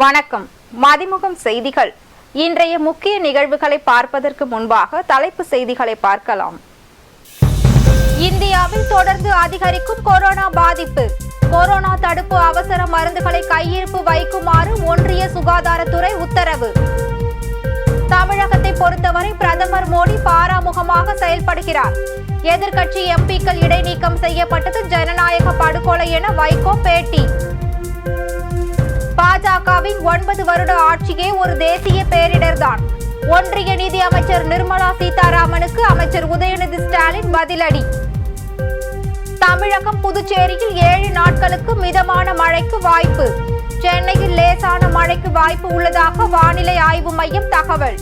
வணக்கம். மதிமுகம் செய்திகள். இன்றைய முக்கிய நிகழ்வுகளை பார்ப்பதற்கு முன்பாக தலைப்பு செய்திகளை பார்க்கலாம். இந்தியாவில் தொடர்ந்து அதிகரிக்கும் கொரோனா பாதிப்பு. கொரோனா தடுப்பு அவசர மருந்துகளை கையிருப்பு வைக்குமாறு ஒன்றிய சுகாதாரத்துறை உத்தரவு. தமிழகத்தை பொறுத்தவரை பிரதமர் மோடி பாராமுகமாக செயல்படுகிறார். எதிர்க்கட்சி எம்பிக்கள் இடைநீக்கம் செய்யப்பட்டது ஜனநாயக படுகொலை என வைகோ பேட்டி. பாஜகவின் ஒன்பது வருட ஆட்சியே ஒரு தேசிய பேரிடர்தான். ஒன்றிய நிதி அமைச்சர் நிர்மலா சீதாராமனுக்கு அமைச்சர் உதயநிதி ஸ்டாலின் பதிலடி. தமிழகம் புதுச்சேரியில் ஏழு நாட்களுக்கு மிதமான மழைக்கு வாய்ப்பு. சென்னையில் லேசான மழைக்கு வாய்ப்பு உள்ளதாக வானிலை ஆய்வு மையம் தகவல்.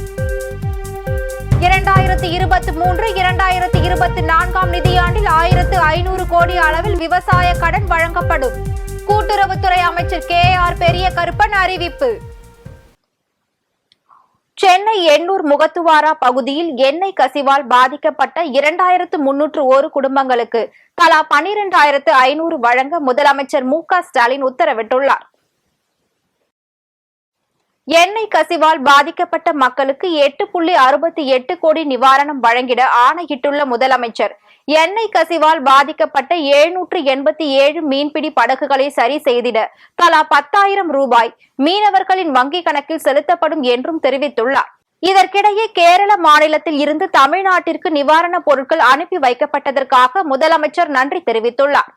இரண்டாயிரத்தி இருபத்தி மூன்று இரண்டாயிரத்தி இருபத்தி நான்காம் நிதியாண்டில் ஆயிரத்து ஐநூறு கோடி அளவில் விவசாய கடன் வழங்கப்படும். கூட்டுறவுத்துறை அமைச்சர் கே ஆர் பெரிய கருப்பன் அறிவிப்பு. சென்னை எண்ணூர் முகத்துவாரா பகுதியில் எண்ணெய் கசிவால் பாதிக்கப்பட்ட இரண்டாயிரத்து முன்னூற்று ஒரு குடும்பங்களுக்கு தலா பனிரெண்டாயிரத்து ஐநூறு வழங்க முதலமைச்சர் மு க ஸ்டாலின் உத்தரவிட்டுள்ளார். எண்ணெய் கசிவால் பாதிக்கப்பட்ட மக்களுக்கு எட்டு புள்ளி அறுபத்தி எட்டு கோடி நிவாரணம் வழங்கிட ஆணையிட்டுள்ள முதலமைச்சர் எண்ணெய் கசிவால் பாதிக்கப்பட்ட எழுநூற்று எண்பத்தி ஏழு மீன்பிடி படகுகளை சரி செய்திட தலா பத்தாயிரம் ரூபாய் மீனவர்களின் வங்கிக் கணக்கில் செலுத்தப்படும் என்றும் தெரிவித்துள்ளார். இதற்கிடையே கேரள மாநிலத்தில் இருந்து தமிழ்நாட்டிற்கு நிவாரணப் பொருட்கள் அனுப்பி வைக்கப்பட்டதற்காக முதலமைச்சர் நன்றி தெரிவித்துள்ளார்.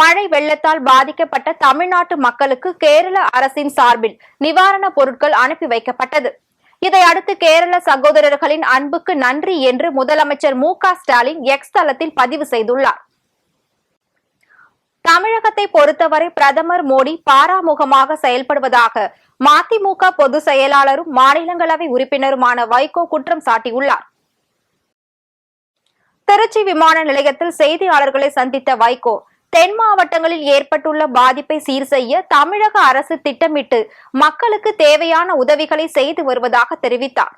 மழை வெள்ளத்தால் பாதிக்கப்பட்ட தமிழ்நாட்டு மக்களுக்கு கேரள அரசின் சார்பில் நிவாரணப் பொருட்கள் அனுப்பி வைக்கப்பட்டது. இதையடுத்து கேரள சகோதரர்களின் அன்புக்கு நன்றி என்று முதலமைச்சர் மு க ஸ்டாலின் எக்ஸ் தளத்தில் பதிவு செய்துள்ளார். தமிழகத்தை பொறுத்தவரை பிரதமர் மோடி பாராமுகமாக செயல்படுவதாக மதிமுக பொதுச் செயலாளரும் மாநிலங்களவை உறுப்பினருமான வைகோ குற்றம் சாட்டியுள்ளார். திருச்சி விமான நிலையத்தில் செய்தியாளர்களை சந்தித்த வைகோ தென் மாவட்டங்களில் ஏற்பட்டுள்ள பாதிப்பை சீர் செய்ய தமிழக அரசு திட்டமிட்டு மக்களுக்கு தேவையான உதவிகளை செய்து வருவதாக தெரிவித்தார்.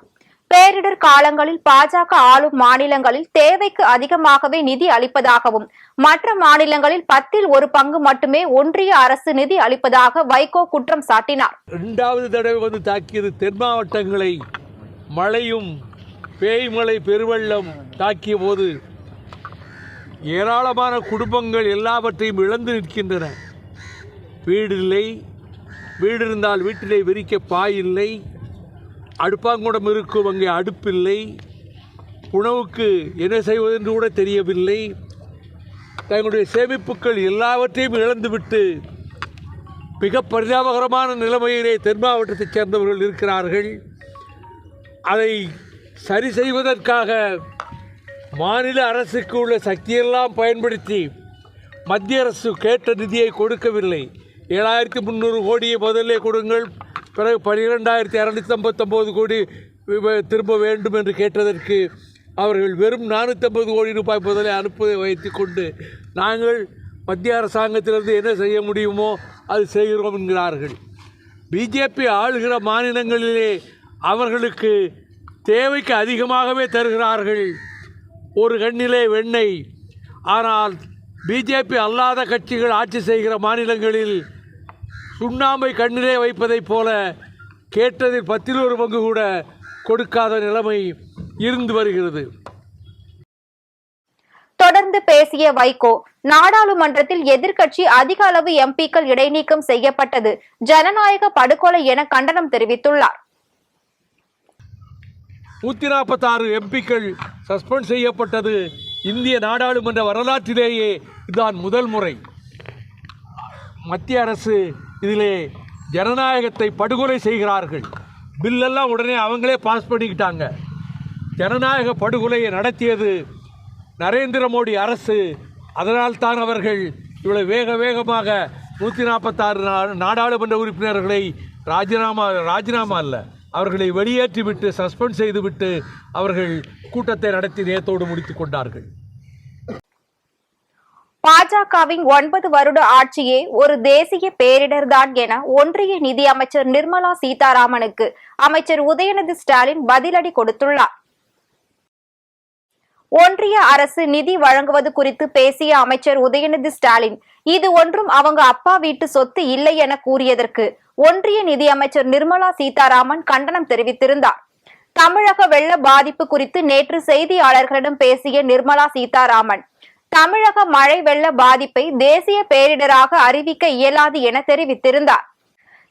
பேரிடர் காலங்களில் பாஜக ஆளும் மாநிலங்களில் தேவைக்கு அதிகமாகவே நிதி அளிப்பதாகவும் மற்ற மாநிலங்களில் பத்தில் ஒரு பங்கு மட்டுமே ஒன்றிய அரசு நிதி அளிப்பதாக வைகோ குற்றம் சாட்டினார். இரண்டாவது தடவை வந்து தாக்கியது தென் மாவட்டங்களை மழையும் பேய்மழை பெருவெள்ளம் தாக்கிய போது ஏராளமான குடும்பங்கள் எல்லாவற்றையும் இழந்து நிற்கின்றன. வீடு இல்லை வீடு இருந்தால் வீட்டிலே விரிக்க பாய் இல்லை அடுப்பாங்குடம் இருக்கும் அங்கே அடுப்பில்லை உணவுக்கு என்ன செய்வதென்று கூட தெரியவில்லை. தங்களுடைய சேமிப்புகள் எல்லாவற்றையும் இழந்துவிட்டு மிக பரிதாபகரமான நிலைமையிலே தென் மாவட்டத்தைச் சேர்ந்தவர்கள் இருக்கிறார்கள். அதை சரி செய்வதற்காக மாநில அரசுக்கு உள்ள சக்தியெல்லாம் பயன்படுத்தி மத்திய அரசு கேட்ட நிதியை கொடுக்கவில்லை. ஏழாயிரத்தி முந்நூறு கோடியை முதல்ல கொடுங்கள். பிறகு பன்னிரெண்டாயிரத்தி இரநூத்தி ஐம்பத்தொம்போது கோடி திரும்ப வேண்டும் என்று கேட்டதற்கு அவர்கள் வெறும் நானூற்றம்பது கோடி ரூபாய் முதலே அனுப்ப வைத்து கொண்டு நாங்கள் மத்திய அரசாங்கத்திலிருந்து என்ன செய்ய முடியுமோ அது செய்கிறோம் என்கிறார்கள். பிஜேபி ஆளுகிற மாநிலங்களிலே அவர்களுக்கு தேவைக்கு அதிகமாகவே தருகிறார்கள். ஒரு கண்ணிலே வெண்ணெய். ஆனால் பிஜேபி அல்லாத கட்சிகள் ஆட்சி செய்கிற மாநிலங்களில் சுண்ணாம்பை கண்ணிலே வைப்பதைப் போல கேட்டதில் பத்தில் ஒரு பங்கு கூட கொடுக்காத நிலைமை இருந்து வருகிறது. தொடர்ந்து பேசிய வைகோ நாடாளுமன்றத்தில் எதிர்க்கட்சி அதிக அளவு எம்பிக்கள் இடைநீக்கம் செய்யப்பட்டது. ஜனநாயக படுகொலை என கண்டனம் தெரிவித்துள்ளார். நூற்றி நாற்பத்தாறு எம்பிக்கள் சஸ்பெண்ட் செய்யப்பட்டது. இந்திய நாடாளுமன்ற வரலாற்றிலேயே இதுதான் முதல் முறை. மத்திய அரசு இதிலே ஜனநாயகத்தை படுகொலை செய்கிறார்கள். பில்லெல்லாம் உடனே அவங்களே பாஸ் பண்ணிக்கிட்டாங்க. ஜனநாயக படுகொலையை நடத்தியது நரேந்திர மோடி அரசு. அதனால்தான் அவர்கள் இவ்வளோ வேக வேகமாக நூற்றி நாற்பத்தாறு நாடாளுமன்ற உறுப்பினர்களை ராஜினாமா ராஜினாமா அல்ல அவர்களை வெளியேற்றிவிட்டு சஸ்பெண்ட் செய்துவிட்டு அவர்கள் கூட்டத்தை நடத்தி நேத்தோடு முடித்துக் கொண்டார்கள். பாஜகவின் ஒன்பது வருட ஆட்சியே ஒரு தேசிய பேரிடர்தான் என ஒன்றிய நிதி அமைச்சர் நிர்மலா சீதாராமனுக்கு அமைச்சர் உதயநிதி ஸ்டாலின் பதிலடி கொடுத்துள்ளார். ஒன்றிய அரசு நிதி வழங்குவது குறித்து பேசிய அமைச்சர் உதயநிதி ஸ்டாலின் இது ஒன்றும் அவங்க அப்பா வீட்டு சொத்து இல்லை என கூறியதற்கு ஒன்றிய நிதியமைச்சர் நிர்மலா சீதாராமன் கண்டனம் தெரிவித்திருந்தார். தமிழக வெள்ள பாதிப்பு குறித்து நேற்று செய்தியாளர்களிடம் பேசிய நிர்மலா சீதாராமன் தமிழக மழை வெள்ள பாதிப்பை தேசிய பேரிடராக அறிவிக்க இயலாது என தெரிவித்திருந்தார்.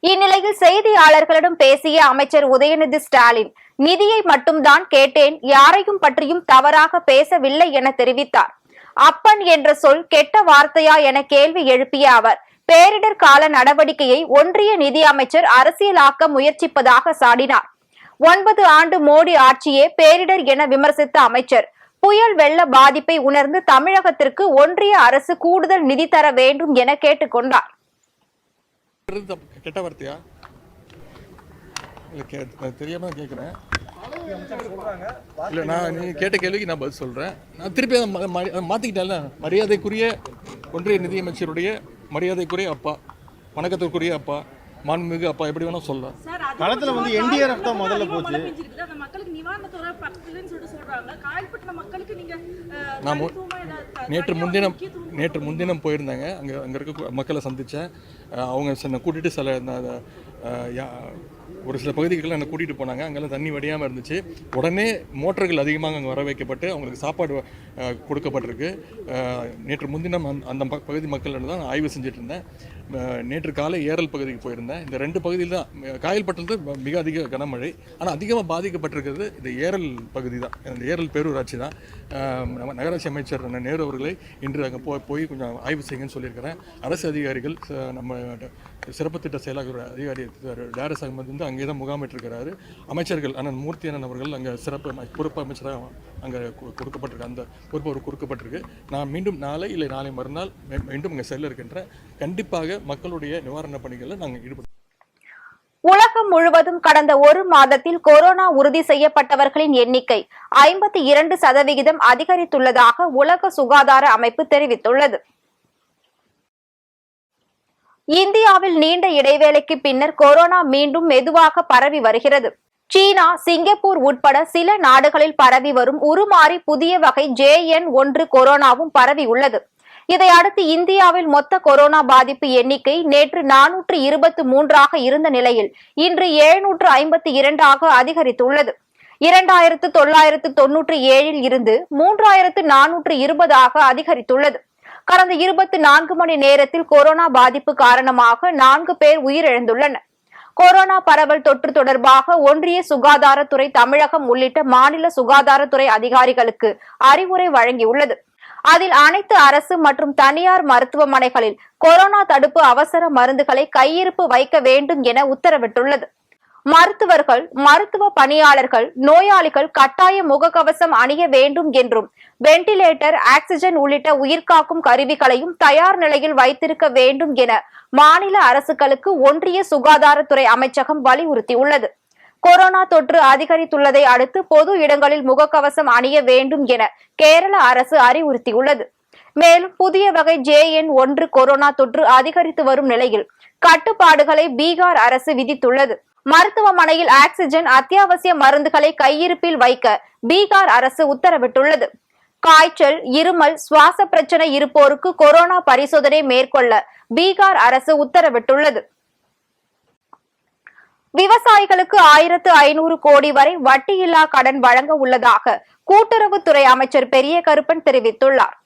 இந்நிலையில் செய்தியாளர்களிடம் பேசிய அமைச்சர் உதயநிதி ஸ்டாலின் நிதியை மட்டும்தான் கேட்டேன் யாரையும் பற்றியும் தவறாக பேசவில்லை என தெரிவித்தார். அப்பன் என்ற சொல் கெட்ட வார்த்தையா என கேள்வி எழுப்பிய அவர் பேரிடர் கால நடவடிக்கையை ஒன்றிய நிதி அமைச்சர் அரசியலாக்க முயற்சிப்பதாக சாடினார். ஒன்பது ஆண்டு மோடி ஆட்சியே பேரிடர் என விமர்சித்த அமைச்சர் புயல் வெள்ள பாதிப்பை உணர்ந்து தமிழகத்திற்கு ஒன்றிய அரசு கூடுதல் நிதி தர வேண்டும் என கேட்டுக்கொண்டார். தெரியாம கேட்குறேன் இல்லை நான் நீ கேட்ட கேள்விக்கு நான் பதில் சொல்கிறேன் நான் திருப்பி அதை மாற்றிக்கிட்டேன்ல மரியாதைக்குரிய ஒன்றிய நிதியமைச்சருடைய மரியாதைக்குரிய அப்பா வணக்கத்திற்குரிய அப்பா மாண்புமிகு அப்பா எப்படி வேணால் சொல்லலாம். களத்துல வந்து NDRF தான் முதல்ல போச்சு. மக்களுக்கு நிவாரணத்தோட பக்கத்துலன்னு சொல்லிட்டு சொல்றாங்க. காயல்பட்டின மக்களுக்கு நீங்க நான் நேற்று முன்தினம் நேற்று முன்தினம் போயிருந்தாங்க. அங்கே அங்கே இருக்க மக்களை சந்தித்தேன் அவங்க என்னை கூட்டிகிட்டு சில ஒரு சில பகுதிகளில் என்னை கூட்டிகிட்டு போனாங்க. அங்கெல்லாம் தண்ணி வடியாமல் இருந்துச்சு. உடனே மோட்டர்கள் அதிகமாக அங்கே வர வைக்கப்பட்டு அவங்களுக்கு சாப்பாடு கொடுக்கப்பட்டிருக்கு. நேற்று முன்தினம் அந்த- அந்த பகுதி மக்களிடம் தான் நான் ஆய்வு செஞ்சுட்டு இருந்தேன். நேற்று காலை ஏரல் பகுதிக்கு போயிருந்தேன். இந்த ரெண்டு பகுதியில் தான் காயல்பட்டினத்து மிக அதிக கனமழை. ஆனால் அதிகமாக பாதிக்கப்பட்டிருக்கிறது இந்த ஏரல் பகுதி தான். இந்த ஏரல் பேரூராட்சி தான். நம்ம நகராட்சி அமைச்சர் நேரு அவர்களை இன்று அங்கே போய் போய் கொஞ்சம் ஆய்வு செய்யுங்கன்னு சொல்லியிருக்கிறேன் அரசு அதிகாரிகள் ச- நம்ம சிறப்பு திட்ட செயலாளர் அதிகாரி டேரஸ் அகமது வந்து அங்கே தான் முகாமிட்டிருக்கிறாரு. அமைச்சர்கள் அண்ணன் மூர்த்தி அண்ணன் அவர்கள் அங்கே சிறப்பு பொறுப்பு அமைச்சராக அங்கே கொடுக்கப்பட்டிருக்கு. அந்த பொறுப்பு அவர் கொடுக்கப்பட்டிருக்கு. நான் மீண்டும் நாளை இல்லை நாளை மறுநாள் மீண்டும் இங்கே செல்ல இருக்கின்றேன். கண்டிப்பாக மக்களுடைய நிவாரணப் பணிகளில் நாங்கள் ஈடுபட்டு உலகம் முழுவதும் கடந்த ஒரு மாதத்தில் கொரோனா உறுதி செய்யப்பட்டவர்களின் எண்ணிக்கை ஐம்பத்தி இரண்டு சதவிகிதம் அதிகரித்துள்ளதாக உலக சுகாதார அமைப்பு தெரிவித்துள்ளது. இந்தியாவில் நீண்ட இடைவேளைக்கு பின்னர் கொரோனா மீண்டும் மெதுவாக பரவி வருகிறது. சீனா சிங்கப்பூர் உட்பட சில நாடுகளில் பரவி வரும் உருமாறி புதிய வகை ஜே ஒன்று கொரோனாவும் பரவி உள்ளது இதையடுத்து இந்தியாவில் மொத்த கொரோனா பாதிப்பு எண்ணிக்கை நேற்று நானூற்று இருபத்து மூன்றாக இருந்த நிலையில் இன்று எழுநூற்று ஐம்பத்தி இரண்டாக அதிகரித்துள்ளது. இரண்டாயிரத்து தொள்ளாயிரத்து தொன்னூற்று ஏழில் இருந்து மூன்றாயிரத்து நானூற்று இருபதாக அதிகரித்துள்ளது. கடந்த இருபத்தி நான்கு மணி நேரத்தில் கொரோனா பாதிப்பு காரணமாக நான்கு பேர் உயிரிழந்துள்ளனர். கொரோனா பரவல் தொற்று தொடர்பாக ஒன்றிய சுகாதாரத்துறை தமிழகம் உள்ளிட்ட மாநில சுகாதாரத்துறை அதிகாரிகளுக்கு அறிவுரை வழங்கியுள்ளது. அதில் அனைத்து அரசு மற்றும் தனியார் மருத்துவமனைகளில் கொரோனா தடுப்பு அவசர மருந்துகளை கையிருப்பு வைக்க வேண்டும் என உத்தரவிட்டுள்ளது. மருத்துவர்கள் மருத்துவ பணியாளர்கள் நோயாளிகள் கட்டாய முகக்கவசம் அணிய வேண்டும் என்றும் வெண்டிலேட்டர் ஆக்சிஜன் உள்ளிட்ட உயிர்காக்கும் கருவிகளையும் தயார் நிலையில் வைத்திருக்க வேண்டும் என மாநில அரசுகளுக்கு ஒன்றிய சுகாதாரத்துறை அமைச்சகம் வலியுறுத்தியுள்ளது. கொரோனா தொற்று அதிகரித்துள்ளதை அடுத்து பொது இடங்களில் முகக்கவசம் அணிய வேண்டும் என கேரள அரசு அறிவுறுத்தியுள்ளது. மேலும் புதிய வகை ஜே என் ஒன்று கொரோனா தொற்று அதிகரித்து வரும் நிலையில் கட்டுப்பாடுகளை பீகார் அரசு விதித்துள்ளது. மருத்துவமனையில் ஆக்சிஜன் அத்தியாவசிய மருந்துகளை கையிருப்பில் வைக்க பீகார் அரசு உத்தரவிட்டுள்ளது. காய்ச்சல் இருமல் சுவாச பிரச்சனை இருப்போருக்கு கொரோனா பரிசோதனை மேற்கொள்ள பீகார் அரசு உத்தரவிட்டுள்ளது. விவசாயிகளுக்கு ஆயிரத்து ஐநூறு கோடி வரை வட்டியில்லா கடன் வழங்க உள்ளதாக கூட்டுறவுத்துறை அமைச்சர் பெரிய கருப்பன் தெரிவித்துள்ளார்.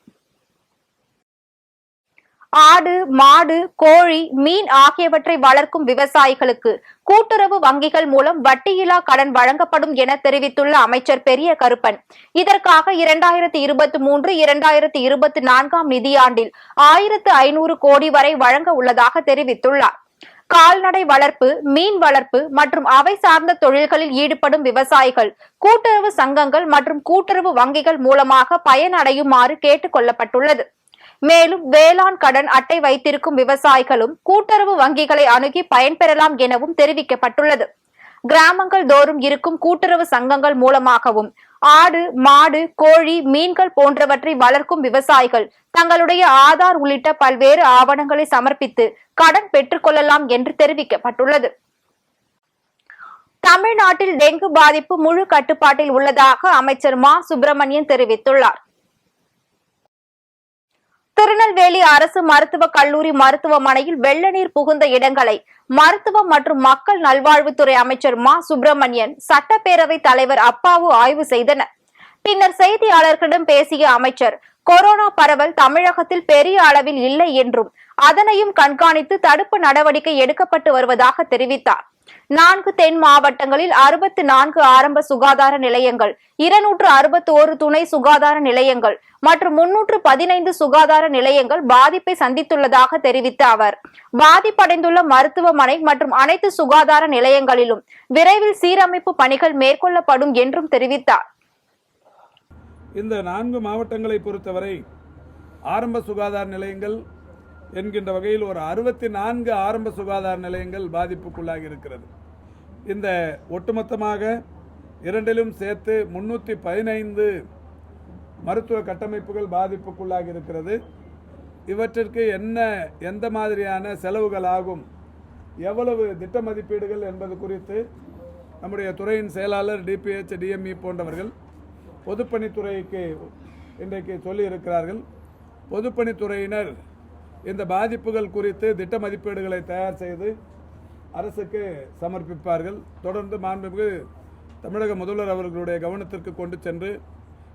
ஆடு மாடு கோழி மீன் ஆகியவற்றை வளர்க்கும் விவசாயிகளுக்கு கூட்டுறவு வங்கிகள் மூலம் வட்டியில்லா கடன் வழங்கப்படும் என தெரிவித்துள்ள அமைச்சர் பெரிய கருப்பன் இதற்காக இரண்டாயிரத்தி இருபத்தி மூன்று இரண்டாயிரத்தி இருபத்தி நான்காம் நிதியாண்டில் ஆயிரத்து ஐநூறு கோடி வரை வழங்க உள்ளதாக தெரிவித்துள்ளார். கால்நடை வளர்ப்பு மீன் வளர்ப்பு மற்றும் அவை சார்ந்த தொழில்களில் ஈடுபடும் விவசாயிகள் கூட்டுறவு சங்கங்கள் மற்றும் கூட்டுறவு வங்கிகள் மூலமாக பயனடையுமாறு கேட்டுக் கொள்ளப்பட்டுள்ளது. மேலும் வேளாண் கடன் அட்டை வைத்திருக்கும் விவசாயிகளும் கூட்டுறவு வங்கிகளை அணுகி பயன்பெறலாம் எனவும் தெரிவிக்கப்பட்டுள்ளது. கிராமங்கள் தோறும் இருக்கும் கூட்டுறவு சங்கங்கள் மூலமாகவும் ஆடு மாடு கோழி மீன்கள் போன்றவற்றை வளர்க்கும் விவசாயிகள் தங்களுடைய ஆதார் உள்ளிட்ட பல்வேறு ஆவணங்களை சமர்ப்பித்து கடன் பெற்றுக்கொள்ளலாம் என்று தெரிவிக்கப்பட்டுள்ளது. தமிழ்நாட்டில் டெங்கு பாதிப்பு முழு கட்டுப்பாட்டில் உள்ளதாக அமைச்சர் மா. சுப்பிரமணியன் தெரிவித்துள்ளார். திருநெல்வேலி அரசு மருத்துவக் கல்லூரி மருத்துவமனையில் வெள்ள நீர் புகுந்த இடங்களை மருத்துவம் மற்றும் மக்கள் நல்வாழ்வுத்துறை அமைச்சர் மா. சுப்பிரமணியன் சட்டப்பேரவை தலைவர் அப்பாவு ஆய்வு செய்தனர். பின்னர் செய்தியாளர்களிடம் பேசிய அமைச்சர் கொரோனா பரவல் தமிழகத்தில் பெரிய அளவில் இல்லை என்றும் அதனையும் கண்காணித்து தடுப்பு நடவடிக்கை எடுக்கப்பட்டு வருவதாக தெரிவித்தார். நான்கு தென் மாவட்டங்களில் அறுபத்தி நான்கு ஆரம்ப சுகாதார நிலையங்கள் இருநூற்று அறுபத்தி ஒரு துணை சுகாதார நிலையங்கள் மற்றும் முன்னூற்று பதினைந்து சுகாதார நிலையங்கள் பாதிப்பை சந்தித்துள்ளதாக தெரிவித்த அவர். பாதிப்படைந்துள்ள மருத்துவமனை மற்றும் அனைத்து சுகாதார நிலையங்களிலும் விரைவில் சீரமைப்பு பணிகள் மேற்கொள்ளப்படும் என்றும் தெரிவித்தார். இந்த நான்கு மாவட்டங்களை பொறுத்தவரை ஆரம்ப சுகாதார நிலையங்கள் என்கின்ற வகையில் ஒரு அறுபத்தி நான்கு ஆரம்ப சுகாதார நிலையங்கள் பாதிப்புக்குள்ளாகி இருக்கிறது. இந்த ஒட்டுமொத்தமாக இரண்டிலும் சேர்த்து முன்னூற்றி பதினைந்து மருத்துவ கட்டமைப்புகள் பாதிப்புக்குள்ளாகி இருக்கிறது. இவற்றிற்கு என்ன எந்த மாதிரியான செலவுகள் ஆகும் எவ்வளவு திட்ட மதிப்பீடுகள் என்பது குறித்து நம்முடைய துறையின் செயலாளர் டிபிஹெச் டிஎம்இ போன்றவர்கள் பொதுப்பணித்துறைக்கு இன்றைக்கு சொல்லியிருக்கிறார்கள். பொதுப்பணித்துறையினர் இந்த பாதிப்புகள் குறித்து திட்ட மதிப்பீடுகளை தயார் செய்து அரசுக்கு சமர்ப்பிப்பார்கள். தொடர்ந்து மாண்புமிகு தமிழக முதல்வர் அவர்களுடைய கவனத்திற்கு கொண்டு சென்று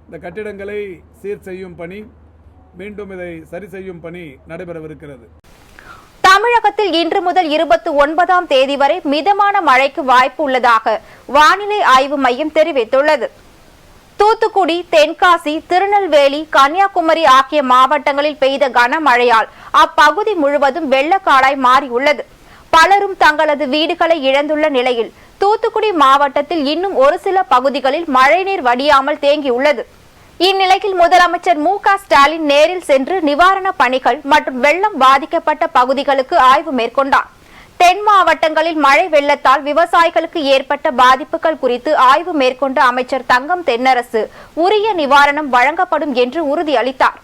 இந்த கட்டிடங்களை சீர் செய்யும் பணி மீண்டும் இதை சரி செய்யும் பணி நடைபெறவிருக்கிறது. தமிழகத்தில் இன்று முதல் இருபத்தி ஒன்பதாம் தேதி வரை மிதமான மழைக்கு வாய்ப்பு உள்ளதாக வானிலை ஆய்வு மையம் தெரிவித்துள்ளது. தூத்துக்குடி தென்காசி திருநெல்வேலி கன்னியாகுமரி ஆகிய மாவட்டங்களில் பெய்த கனமழையால் அப்பகுதி முழுவதும் வெள்ளக்காடாய் மாறியுள்ளது. பலரும் தங்களது வீடுகளை இழந்துள்ள நிலையில் தூத்துக்குடி மாவட்டத்தில் இன்னும் ஒரு சில பகுதிகளில் மழைநீர் வடியாமல் தேங்கியுள்ளது. இந்நிலையில் முதலமைச்சர் மு க ஸ்டாலின் நேரில் சென்று நிவாரணப் பணிகள் மற்றும் வெள்ளம் பாதிக்கப்பட்ட பகுதிகளுக்கு ஆய்வு மேற்கொண்டார். தென் மாவட்டங்களில் மழை வெள்ளத்தால் விவசாயிகளுக்கு ஏற்பட்ட பாதிப்புகள் குறித்து ஆய்வு மேற்கொண்ட அமைச்சர் தங்கம் தென்னரசு உரிய நிவாரணம் வழங்கப்படும் என்று உறுதியளித்தார்.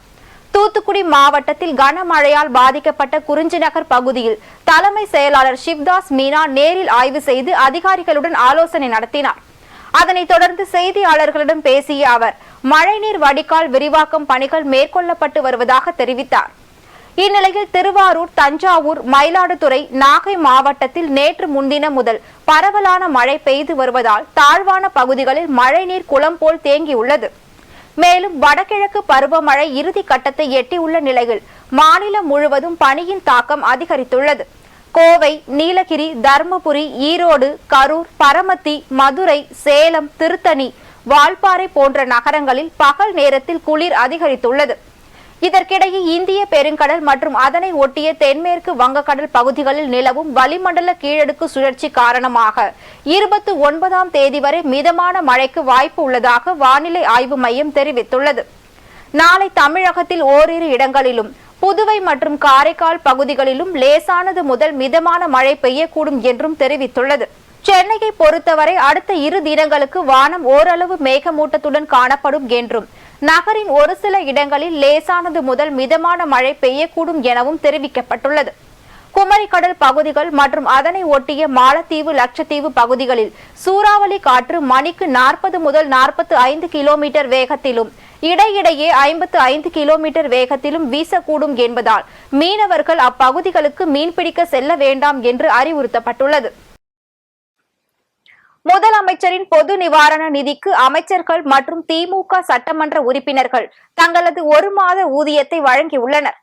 தூத்துக்குடி மாவட்டத்தில் கனமழையால் பாதிக்கப்பட்ட குறிஞ்சிநகர் பகுதியில் தலைமை செயலாளர் சிவ்தாஸ் மீனா நேரில் ஆய்வு செய்து அதிகாரிகளுடன் ஆலோசனை நடத்தினார். அதனைத் தொடர்ந்து செய்தியாளர்களிடம் பேசிய அவர் மழைநீர் வடிகால் விரிவாக்கம் பணிகள் மேற்கொள்ளப்பட்டு வருவதாக தெரிவித்தார். இந்நிலையில் திருவாரூர் தஞ்சாவூர் மயிலாடுதுறை நாகை மாவட்டத்தில் நேற்று முன்தினம் முதல் பரவலான மழை பெய்து வருவதால் தாழ்வான பகுதிகளில் மழைநீர் குளம் போல் தேங்கியுள்ளது. மேலும் வடகிழக்கு பருவமழை இறுதி கட்டத்தை எட்டியுள்ள நிலையில் மாநிலம் முழுவதும் பனியின் தாக்கம் அதிகரித்துள்ளது. கோவை நீலகிரி தருமபுரி ஈரோடு கரூர் பரமத்தி மதுரை சேலம் திருத்தணி வால்பாறை போன்ற நகரங்களில் பகல் நேரத்தில் குளிர் அதிகரித்துள்ளது. இதற்கிடையே இந்திய பெருங்கடல் மற்றும் அதனை ஒட்டிய தென்மேற்கு வங்கக்கடல் பகுதிகளில் நிலவும் வளிமண்டல கீழடுக்கு சுழற்சி காரணமாக இருபத்தி ஒன்பதாம் தேதி வரை மிதமான மழைக்கு வாய்ப்பு உள்ளதாக வானிலை ஆய்வு மையம் தெரிவித்துள்ளது. நாளை தமிழகத்தில் ஓரிரு இடங்களிலும் புதுவை மற்றும் காரைக்கால் பகுதிகளிலும் லேசானது முதல் மிதமான மழை பெய்யக்கூடும் என்றும் தெரிவித்துள்ளது. சென்னையை பொறுத்தவரை அடுத்த இரு தினங்களுக்கு வானம் ஓரளவு மேகமூட்டத்துடன் காணப்படும் என்றும் நகரின் ஒரு சில இடங்களில் லேசானது முதல் மிதமான மழை பெய்யக்கூடும் எனவும் தெரிவிக்கப்பட்டுள்ளது. குமரிக்கடல் பகுதிகள் மற்றும் அதனை ஒட்டிய மாலத்தீவு லட்சத்தீவு பகுதிகளில் சூறாவளி காற்று மணிக்கு நாற்பது முதல் நாற்பத்து ஐந்து கிலோமீட்டர் வேகத்திலும் இடையிடையே ஐம்பத்து ஐந்து கிலோமீட்டர் வேகத்திலும் வீசக்கூடும் என்பதால் மீனவர்கள் அப்பகுதிகளுக்கு மீன்பிடிக்க செல்ல வேண்டாம் என்று அறிவுறுத்தப்பட்டுள்ளது. முதலமைச்சரின் பொது நிவாரண நிதிக்கு அமைச்சர்கள் மற்றும் திமுக சட்டமன்ற உறுப்பினர்கள் தங்களது ஒரு மாத ஊதியத்தை வழங்கியுள்ளனர்.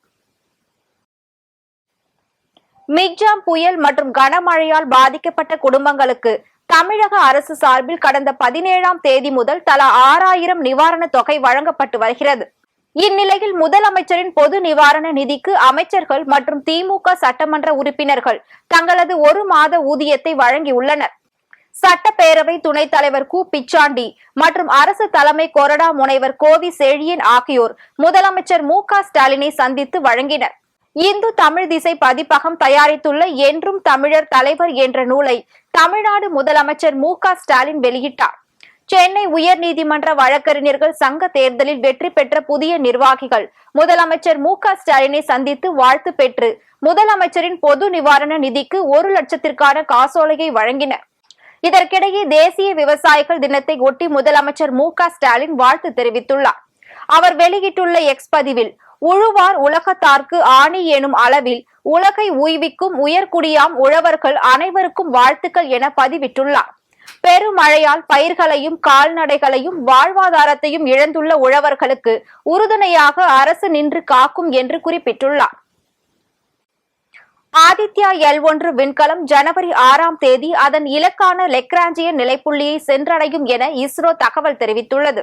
மிக்ஜாம் புயல் மற்றும் கனமழையால் பாதிக்கப்பட்ட குடும்பங்களுக்கு தமிழக அரசு சார்பில் கடந்த பதினேழாம் தேதி முதல் தலா ஆறாயிரம் நிவாரணத் தொகை வழங்கப்பட்டு வருகிறது. இந்நிலையில் முதலமைச்சரின் பொது நிவாரண நிதிக்கு அமைச்சர்கள் மற்றும் திமுக சட்டமன்ற உறுப்பினர்கள் தங்களது ஒரு மாத ஊதியத்தை வழங்கியுள்ளனர். சட்டப்பேரவை துணைத் தலைவர் கு. பிச்சாண்டி மற்றும் அரசு தலைமை கொறடா முனைவர் கோவி செழியன் ஆகியோர் முதலமைச்சர் மு. க. ஸ்டாலினை சந்தித்து வழங்கினர். இந்து தமிழ் திசை பதிப்பகம் தயாரித்துள்ள என்றும் தமிழர் தலைவர் என்ற நூலை தமிழ்நாடு முதலமைச்சர் மு. ஸ்டாலின் வெளியிட்டார். சென்னை உயர்நீதிமன்ற வழக்கறிஞர்கள் சங்க தேர்தலில் வெற்றி பெற்ற புதிய நிர்வாகிகள் முதலமைச்சர் மு. ஸ்டாலினை சந்தித்து வாழ்த்து பெற்று முதலமைச்சரின் பொது நிவாரண நிதிக்கு ஒரு லட்சத்திற்கான காசோலையை வழங்கினர். இதற்கிடையே தேசிய விவசாயிகள் தினத்தை ஒட்டி முதலமைச்சர் மு ஸ்டாலின் வாழ்த்து தெரிவித்துள்ளார். அவர் வெளியிட்டுள்ள எக்ஸ் பதிவில் உழுவார் உலகத்தார்க்கு ஆணி எனும் அளவில் உலகை உய்விக்கும் உயர்குடியாம் உழவர்கள் அனைவருக்கும் வாழ்த்துக்கள் என பதிவிட்டுள்ளார். பெருமழையால் பயிர்களையும் கால்நடைகளையும் வாழ்வாதாரத்தையும் இழந்துள்ள உழவர்களுக்கு உறுதுணையாக அரசு நின்று காக்கும் என்று குறிப்பிட்டுள்ளார். ஆதித்யா எல் ஒன்று விண்கலம் ஜனவரி ஆறாம் தேதி அதன் இலக்கான லெக்ராஞ்சியன் நிலைப்புள்ளியை சென்றடையும் என இஸ்ரோ தகவல் தெரிவித்துள்ளது.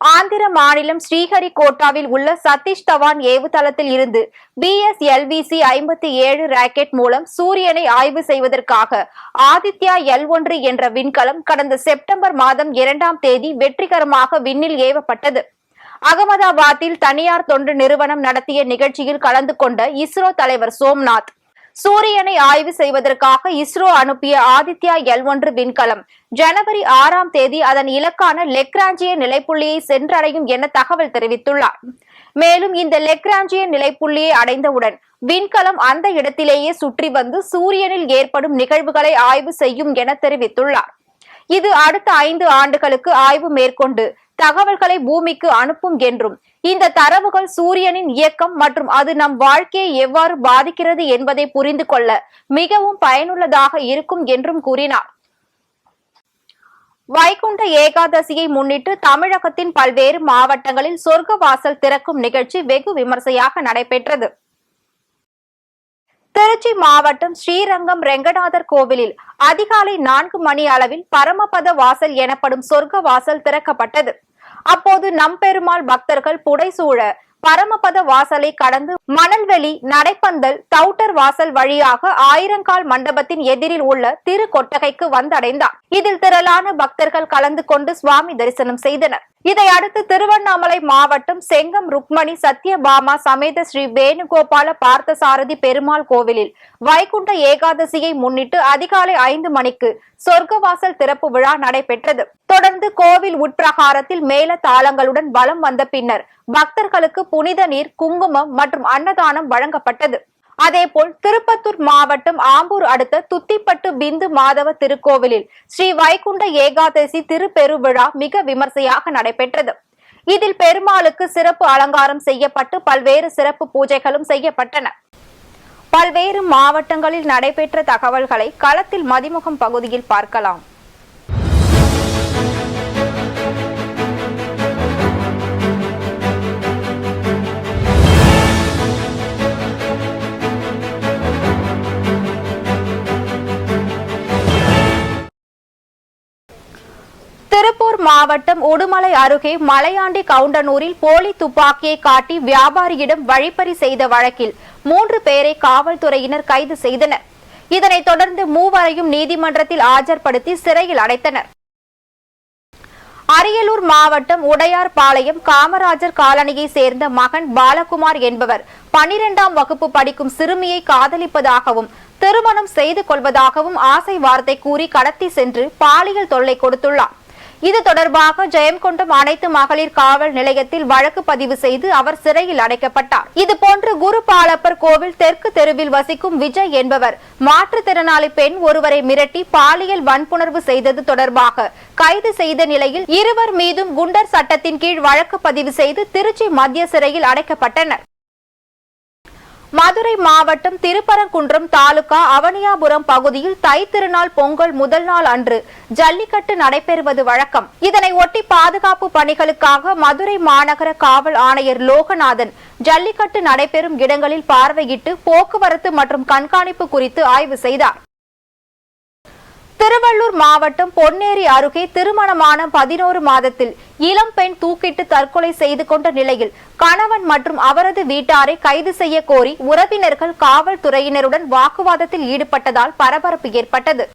ஆந்திர மாநிலம் ஸ்ரீஹரிகோட்டாவில் உள்ள சதீஷ் தவான் ஏவுதளத்தில் இருந்து பிஎஸ்எல்விசி ஐம்பத்தி ஏழு ராக்கெட் மூலம் சூரியனை ஆய்வு செய்வதற்காக ஆதித்யா எல் ஒன்று என்ற விண்கலம் கடந்த செப்டம்பர் மாதம் இரண்டாம் தேதி வெற்றிகரமாக விண்ணில் ஏவப்பட்டது. அகமதாபாத்தில் தனியார் தொண்டு நிறுவனம் நடத்திய நிகழ்ச்சியில் கலந்து கொண்ட இஸ்ரோ தலைவர் சோம்நாத் சூரியனை ஆய்வு செய்வதற்காக இஸ்ரோ அனுப்பிய ஆதித்யா எல் ஒன்று விண்கலம் ஜனவரி ஆறாம் தேதி அதன் இலக்கான லெக்ராஞ்சிய நிலைப்புள்ளியை சென்றடையும் என தகவல் தெரிவித்துள்ளார். மேலும் இந்த லெக்ராஞ்சிய நிலைப்புள்ளியை அடைந்தவுடன் விண்கலம் அந்த இடத்திலேயே சுற்றி வந்து சூரியனில் ஏற்படும் நிகழ்வுகளை ஆய்வு செய்யும் என தெரிவித்துள்ளார். இது அடுத்த ஐந்து ஆண்டுகளுக்கு ஆய்வு மேற்கொண்டு தகவல்களை பூமிக்கு அனுப்பும் என்றும் இந்த தரவுகள் சூரியனின் இயக்கம் மற்றும் அது நம் வாழ்க்கையை எவ்வாறு பாதிக்கிறது என்பதை புரிந்து கொள்ள மிகவும் பயனுள்ளதாக இருக்கும் என்றும் கூறினார். வைகுண்ட ஏகாதசியை முன்னிட்டு தமிழகத்தின் பல்வேறு மாவட்டங்களில் சொர்க்க வாசல் திறக்கும் நிகழ்ச்சி வெகு விமர்சையாக நடைபெற்றது. திருச்சி மாவட்டம் ஸ்ரீரங்கம் ரெங்கநாதர் கோவிலில் அதிகாலை நான்கு மணி அளவில் பரமபத வாசல் எனப்படும் சொர்க்க வாசல் திறக்கப்பட்டது. அப்போது நம்பெருமாள் பக்தர்கள் புடைசூழ பரமபத வாசலை கடந்து மணல்வெளி நடைப்பந்தல் தவுட்டர் வாசல் வழியாக ஆயிரங்கால் மண்டபத்தின் எதிரில் உள்ள திரு கொட்டகைக்கு வந்தடைந்தார். இதில் திரளான பக்தர்கள் கலந்து கொண்டு சுவாமி தரிசனம் செய்தனர். இதையடுத்து திருவண்ணாமலை மாவட்டம் செங்கம் ருக்மணி சத்யபாமா சமேத ஸ்ரீ வேணுகோபால பார்த்தசாரதி பெருமாள் கோவிலில் வைகுண்ட ஏகாதசியை முன்னிட்டு அதிகாலை ஐந்து மணிக்கு சொர்க்கவாசல் திறப்பு விழா நடைபெற்றது. தொடர்ந்து கோவில் உட்பிரகாரத்தில் மேல தாளங்களுடன் வலம் வந்த பின்னர் பக்தர்களுக்கு புனித நீர் குங்குமம் மற்றும் அன்னதானம் வழங்கப்பட்டது. அதேபோல் திருப்பத்தூர் மாவட்டம் ஆம்பூர் அடுத்த துத்திப்பட்டு பிந்து மாதவ திருக்கோவிலில் ஸ்ரீ வைகுண்ட ஏகாதசி திருப்பெருவிழா மிக விமர்சையாக நடைபெற்றது. இதில் பெருமாளுக்கு சிறப்பு அலங்காரம் செய்யப்பட்டு பல்வேறு சிறப்பு பூஜைகளும் செய்யப்பட்டன. பல்வேறு மாவட்டங்களில் நடைபெற்ற தகவல்களை களத்தில் மதிமுகம் பகுதியில் பார்க்கலாம். திருப்பூர் மாவட்டம் உடுமலை அருகே மலையாண்டி கவுண்டனூரில் போலி துப்பாக்கியை காட்டி வியாபாரியிடம் வழிப்பறி செய்த வழக்கில் மூன்று பேரை காவல்துறையினர் கைது செய்தனர். இதனைத் தொடர்ந்து மூவரையும் நீதிமன்றத்தில் ஆஜர்படுத்தி சிறையில் அடைத்தனர். அரியலூர் மாவட்டம் உடையார்பாளையம் காமராஜர் காலனியை சேர்ந்த மகன் பாலகுமார் என்பவர் பனிரெண்டாம் வகுப்பு படிக்கும் சிறுமியை காதலிப்பதாகவும் திருமணம் செய்து கொள்வதாகவும் ஆசை வார்த்தை கூறி கடத்தி சென்று பாலியல் தொல்லை கொடுத்துள்ளார். இது தொடர்பாக ஜெயம்கொண்டம் அனைத்து மகளிர் காவல் நிலையத்தில் வழக்கு பதிவு செய்து அவர் சிறையில் அடைக்கப்பட்டார். இதுபோன்று குரு பாலப்பர் கோவில் தெற்கு தெருவில் வசிக்கும் விஜய் என்பவர் மாற்றுத்திறனாளி பெண் ஒருவரை மிரட்டி பாலியல் வன்புணர்வு செய்தது தொடர்பாக கைது செய்த நிலையில் இருவர் மீதும் குண்டர் சட்டத்தின் கீழ் வழக்கு பதிவு செய்து திருச்சி மத்திய சிறையில் அடைக்கப்பட்டனர். மதுரை மாவட்டம் திருப்பரங்குன்றம் தாலுகா அவனியாபுரம் பகுதியில் தைத்திருநாள் பொங்கல் முதல் நாள் அன்று ஜல்லிக்கட்டு நடைபெறுவது வழக்கம். இதனை ஒட்டி பாதுகாப்பு பணிகளுக்காக மதுரை மாநகர காவல் ஆணையர் லோகநாதன் ஜல்லிக்கட்டு நடைபெறும் இடங்களில் பார்வையிட்டு போக்குவரத்து மற்றும் கண்காணிப்பு குறித்து ஆய்வு செய்தார். திருவள்ளூர் மாவட்டம் பொன்னேரி அருகே திருமணமான பதினோரு மாதத்தில் இளம் பெண் தூக்கிட்டு தற்கொலை செய்து கொண்ட நிலையில் கணவன் மற்றும் அவரது வீட்டாரை கைது செய்ய கோரி உறவினர்கள் காவல்துறையினருடன் வாக்குவாதத்தில் ஈடுபட்டதால் பரபரப்பு ஏற்பட்டது.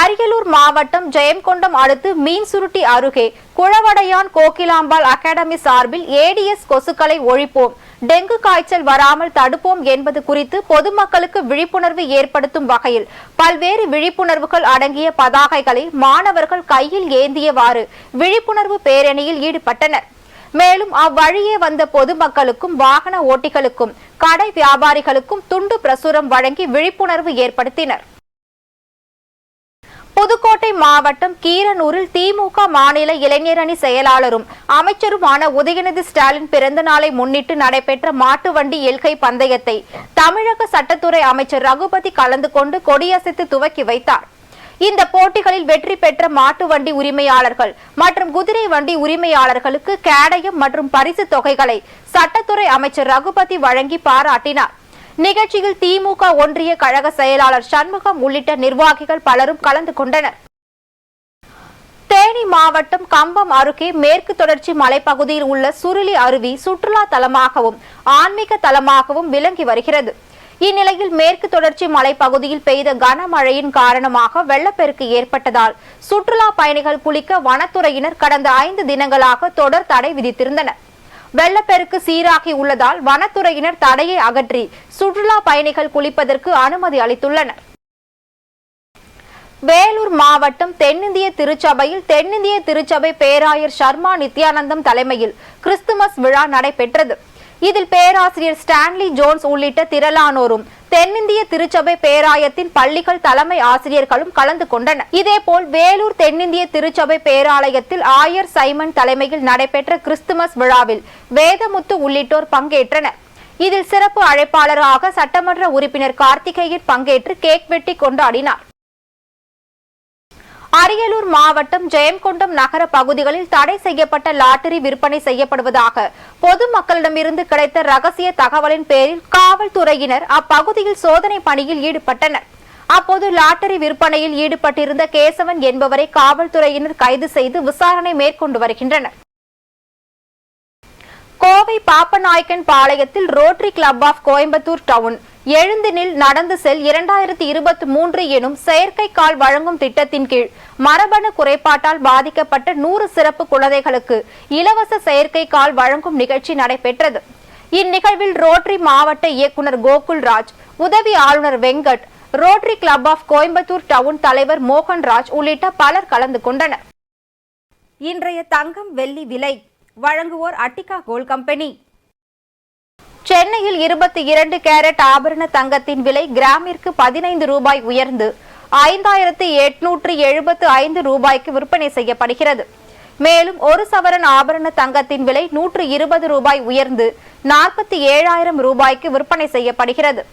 அரியலூர் மாவட்டம் ஜெயங்கொண்டம் அடுத்து மீன்சுருட்டி அருகே குழவடையான் கோகிலாம்பாள் அகாடமி சார்பில் ஏடிஎஸ் கொசுக்களை ஒழிப்போம். டெங்கு காய்ச்சல் வராமல் தடுப்போம் என்பது குறித்து பொதுமக்களுக்கு விழிப்புணர்வு ஏற்படுத்தும் வகையில் பல்வேறு விழிப்புணர்வுகள் அடங்கிய பதாகைகளை மாணவர்கள் கையில் ஏந்தியவாறு விழிப்புணர்வு பேரணியில் ஈடுபட்டனர். மேலும் அவ்வழியே வந்த பொதுமக்களுக்கும் வாகன ஓட்டிகளுக்கும் கடை வியாபாரிகளுக்கும் துண்டு பிரசுரம் வழங்கி விழிப்புணர்வு ஏற்படுத்தினர். புதுக்கோட்டை மாவட்டம் கீரனூரில் திமுக மாநில இளைஞரணி செயலாளரும் அமைச்சருமான உதயநிதி ஸ்டாலின் பிறந்த நாளை முன்னிட்டு நடைபெற்ற மாட்டு வண்டி எல்கை பந்தயத்தை தமிழக சட்டத்துறை அமைச்சர் ரகுபதி கலந்து கொண்டு கொடியசைத்து துவக்கி வைத்தார். இந்த போட்டிகளில் வெற்றி பெற்ற மாட்டு வண்டி உரிமையாளர்கள் மற்றும் குதிரை வண்டி உரிமையாளர்களுக்கு கேடயம் மற்றும் பரிசு தொகைகளை சட்டத்துறை அமைச்சர் ரகுபதி வழங்கி பாராட்டினார். நிகழ்ச்சியில் திமுக ஒன்றிய கழக செயலாளர் சண்முகம் உள்ளிட்ட நிர்வாகிகள் பலரும் கலந்து கொண்டனர். தேனி மாவட்டம் கம்பம் அருகே மேற்கு தொடர்ச்சி மலைப்பகுதியில் உள்ள சுருளி அருவி சுற்றுலா தலமாகவும் ஆன்மீக தலமாகவும் விளங்கி வருகிறது. இந்நிலையில் மேற்கு தொடர்ச்சி மலைப்பகுதியில் பெய்த கனமழையின் காரணமாக வெள்ளப்பெருக்கு ஏற்பட்டதால் சுற்றுலா பயணிகள் குளிக்க வனத்துறையினர் கடந்த ஐந்து தினங்களாக தொடர் தடை விதித்திருந்தனர். வெள்ளப்பெருக்கு சீராகி உள்ளதால் வனத்துறையினர் தடையை அகற்றி சுற்றுலா பயணிகள் குளிப்பதற்கு அனுமதி அளித்துள்ளனர். வேலூர் மாவட்டம் தென்னிந்திய திருச்சபையில் தென்னிந்திய திருச்சபை பேராயர் சர்மா நித்யானந்தம் தலைமையில் கிறிஸ்துமஸ் விழா நடைபெற்றது. இதில் பேராசிரியர் ஸ்டான்லி ஜோன்ஸ் உள்ளிட்ட திரளானோரும் தென்னிந்திய திருச்சபை பேராயத்தின் பள்ளிகள் தலைமை ஆசிரியர்களும் கலந்து கொண்டனர். இதேபோல் வேலூர் தென்னிந்திய திருச்சபை பேராலயத்தில் ஆயர் சைமன் தலைமையில் நடைபெற்ற கிறிஸ்துமஸ் விழாவில் வேதமுத்து உள்ளிட்டோர் பங்கேற்றனர். இதில் சிறப்பு அழைப்பாளராக சட்டமன்ற உறுப்பினர் கார்த்திகேயன் பங்கேற்று கேக் வெட்டி கொண்டாடினார். அரியலூர் மாவட்டம் ஜெயங்கொண்டம் நகர பகுதிகளில் தடை செய்யப்பட்ட லாட்டரி விற்பனை செய்யப்படுவதாக பொதுமக்களிடமிருந்து கிடைத்த ரகசிய தகவலின் பேரில் காவல்துறையினர் அப்பகுதியில் சோதனை பணியில் ஈடுபட்டனர். அப்போது லாட்டரி விற்பனையில் ஈடுபட்டிருந்த கேசவன் என்பவரை காவல்துறையினர் கைது செய்து விசாரணை மேற்கொண்டு வருகின்றனர். கோவை பாப்பநாயக்கன் பாளையத்தில் rotary club of Coimbatore town எழுந்தினில் நடந்து செல் இரண்டாயிரத்தி இருபத்தி மூன்று எனும் செயற்கை கால் வழங்கும் திட்டத்தின் கீழ் மரபணு குறைபாட்டால் பாதிக்கப்பட்ட நூறு சிறப்பு குழந்தைகளுக்கு இலவச செயற்கை கால் வழங்கும் நிகழ்ச்சி நடைபெற்றது. இந்நிகழ்வில் ரோட்டரி மாவட்ட இயக்குனர் கோகுல் ராஜ் உதவி ஆளுநர் Venkat rotary club of Coimbatore town தலைவர் மோகன்ராஜ் உள்ளிட்ட பலர் கலந்து கொண்டனர். இன்றைய தங்கம் வெள்ளி விலை வழங்குவோர் அட்டிகா கோல் கம்பெனி. சென்னையில் இருபத்தி இரண்டு கேரட் ஆபரண தங்கத்தின் விலை கிராமிற்கு பதினைந்து ரூபாய் உயர்ந்து ஐந்தாயிரத்து எட்நூற்று எழுபத்து ஐந்து ரூபாய்க்கு விற்பனை செய்யப்படுகிறது. மேலும் ஒரு சவரன் ஆபரண தங்கத்தின் விலை நூற்று இருபது ரூபாய் உயர்ந்து நாற்பத்தி ஏழாயிரம் ரூபாய்க்கு விற்பனை செய்யப்படுகிறது.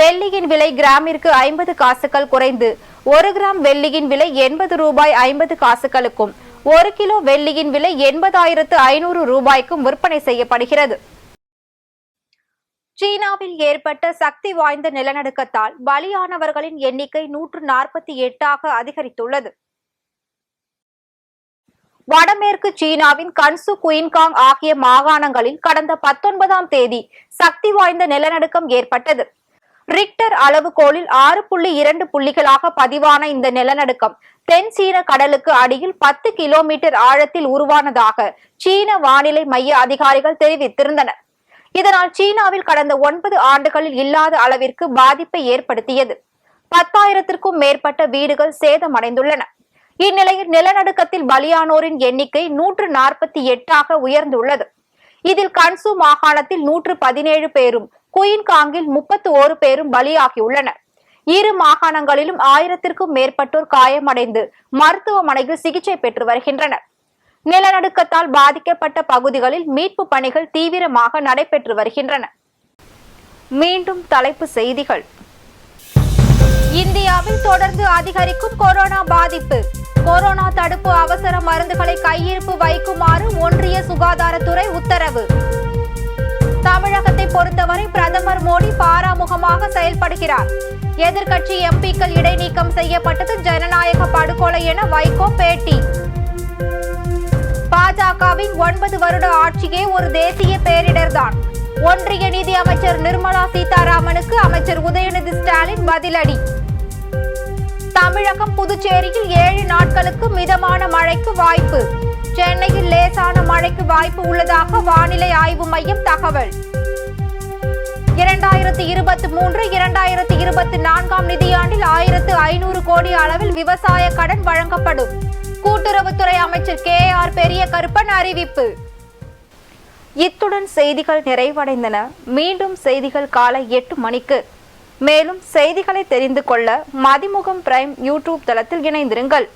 வெள்ளியின் விலை கிராமிற்கு ஐம்பது காசுகள் குறைந்து ஒரு கிராம் வெள்ளியின் விலை எண்பது ரூபாய் ஐம்பது காசுகளுக்கும் ஒரு கிலோ வெள்ளியின் விலை எண்பதாயிரத்து ஐநூறு ரூபாய்க்கும் விற்பனை செய்யப்படுகிறது. சீனாவில் ஏற்பட்ட சக்தி வாய்ந்த நிலநடுக்கத்தால் பலியானவர்களின் எண்ணிக்கை நூற்று நாற்பத்தி எட்டாக அதிகரித்துள்ளது. வடமேற்கு சீனாவின் கன்சு குயின்காங் ஆகிய மாகாணங்களில் கடந்த பத்தொன்பதாம் தேதி சக்தி வாய்ந்த நிலநடுக்கம் ஏற்பட்டது. ரிக்டர் அளவுகோலில் ஆறு புள்ளி இரண்டு புள்ளிகளாக பதிவான இந்த நிலநடுக்கம் தென் சீன கடலுக்கு அடியில் பத்து கிலோமீட்டர் ஆழத்தில் உருவானதாக சீன வானிலை மைய அதிகாரிகள் தெரிவித்திருந்தனர். இதனால் சீனாவில் கடந்த ஒன்பது ஆண்டுகளில் இல்லாத அளவிற்கு பாதிப்பை ஏற்படுத்தியது. பத்தாயிரத்திற்கும் மேற்பட்ட வீடுகள் சேதமடைந்துள்ளன. இந்நிலையில் நிலநடுக்கத்தில் பலியானோரின் எண்ணிக்கை நூற்று நாற்பத்தி எட்டாக உயர்ந்துள்ளது. இதில் கன்சு மாகாணத்தில் நூற்று பதினேழு பேரும் குயின்காங்கில் முப்பத்தி ஓரு பேரும் பலியாகியுள்ளனர். இரு மாகாணங்களிலும் ஆயிரத்திற்கும் மேற்பட்டோர் காயமடைந்து மருத்துவமனையில் சிகிச்சை பெற்று வருகின்றனர். நிலநடுக்கத்தால் பாதிக்கப்பட்ட பகுதிகளில் மீட்பு பணிகள் தீவிரமாக நடைபெற்று வருகின்றன. மீண்டும் தலைப்பு செய்திகள். இந்தியாவில் தொடர்ந்து அதிகரிக்கும் கொரோனா பாதிப்பு. கொரோனா தடுப்பு அவசர மருந்துகளை கையிருப்பு வைக்குமாறு ஒன்றிய சுகாதாரத்துறை உத்தரவு. தமிழகத்தை பொறுத்தவரை பிரதமர் மோடி பாராமுகமாக செயல்படுகிறார். எதிர்க்கட்சி எம்பிக்கள் இடைநீக்கம் செய்யப்பட்டது ஜனநாயக படுகொலை என வைகோ பேட்டி. பாஜகவின் ஒன்பது வருட ஆட்சியே ஒரு தேசிய பேரிடர்தான். ஒன்றிய நிதி அமைச்சர் நிர்மலா சீதாராமனுக்கு அமைச்சர் உதயநிதி ஸ்டாலின் பதிலடி. தமிழகம் புதுச்சேரியில் ஏழு நாட்களுக்கு மிதமான மழைக்கு வாய்ப்பு. சென்னையில் லேசான மழைக்கு வாய்ப்பு உள்ளதாக வானிலை ஆய்வு மையம் தகவல். இரண்டாயிரத்தி இருபத்தி மூன்று இரண்டாயிரத்தி இருபத்தி நான்காம் நிதியாண்டில் ஆயிரத்து ஐநூறு கோடி அளவில் விவசாய கடன் வழங்கப்படும். கூட்டுறவுத்துறை அமைச்சர் கே ஆர் பெரிய கருப்பன் அறிவிப்பு. இத்துடன் செய்திகள் நிறைவடைந்தன. மீண்டும் செய்திகள் காலை எட்டு மணிக்கு. மேலும் செய்திகளை தெரிந்து கொள்ள மதிமுகம் பிரைம் யூடியூப் தளத்தில் இணைந்திருங்கள்.